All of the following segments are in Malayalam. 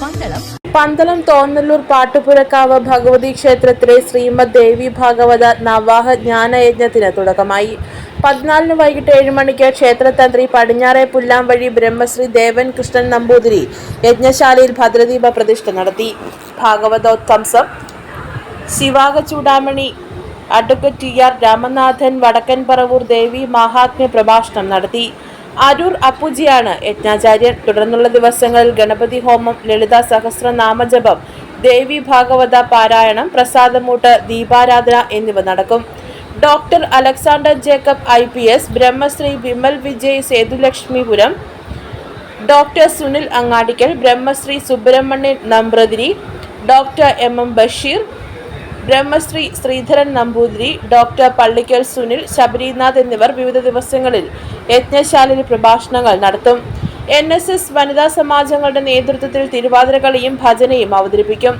പന്തളം. പന്തളം തോന്നല്ലൂർ പാട്ടുപുരക്കാവ് ഭഗവതി ക്ഷേത്രത്തിലെ ശ്രീമദ് ദേവി ഭാഗവത നവാഹ ജ്ഞാനയജ്ഞത്തിന് തുടക്കമായി. പതിനാലിന് വൈകിട്ട് ഏഴ് മണിക്ക് ക്ഷേത്രതന്ത്രി പടിഞ്ഞാറെ പുല്ലാം വഴി ബ്രഹ്മശ്രീ ദേവൻ കൃഷ്ണൻ നമ്പൂതിരി യജ്ഞശാലയിൽ ഭദ്രദീപ പ്രതിഷ്ഠ നടത്തി. ഭാഗവതോത്കംസം. ശിവാക ചൂടാമണി അഡ്വക്കറ്റ് ടി ആർ രാമനാഥൻ വടക്കൻ പറവൂർ ദേവി മഹാത്മ്യ പ്രഭാഷണം നടത്തി. അരൂർ അപ്പുജിയാണ് യജ്ഞാചാര്യൻ തുടർന്നുള്ള ദിവസങ്ങളിൽ ഗണപതി ഹോമം ലളിത സഹസ്രനാമജപം ദേവി ഭാഗവത പാരായണം പ്രസാദമൂട്ട് ദീപാരാധന എന്നിവ നടക്കും. Doctor Alexander Jacob I P S Brahmasree Vimal Vijay Sethulakshmipuram doctor Sunil Angadikkal Brahmasree Subrahmanian Nambrathiri doctor M M Basheer Brahmasree Sreedharan Namboothiri doctor Pallikkal Sunil Sabarinath എന്നിവർ വിവിധ ദിവസങ്ങളിൽ യജ്ഞശാലയിൽ പ്രഭാഷണങ്ങൾ നടത്തും. എൻ എസ് എസ് വനിതാ സമാജങ്ങളുടെ നേതൃത്വത്തിൽ തിരുവാതിരകളിയും ഭജനയും അവതരിപ്പിക്കും.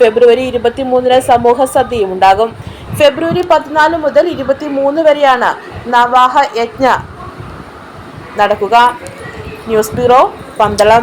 ഫെബ്രുവരി ഇരുപത്തിമൂന്നിന് സമൂഹ സദ്യയും ഉണ്ടാകും. ഫെബ്രുവരി പതിനാല് മുതൽ ഇരുപത്തിമൂന്ന് വരെയാണ് നവാഹ യജ്ഞ നടക്കുക. News bureau Pandalam.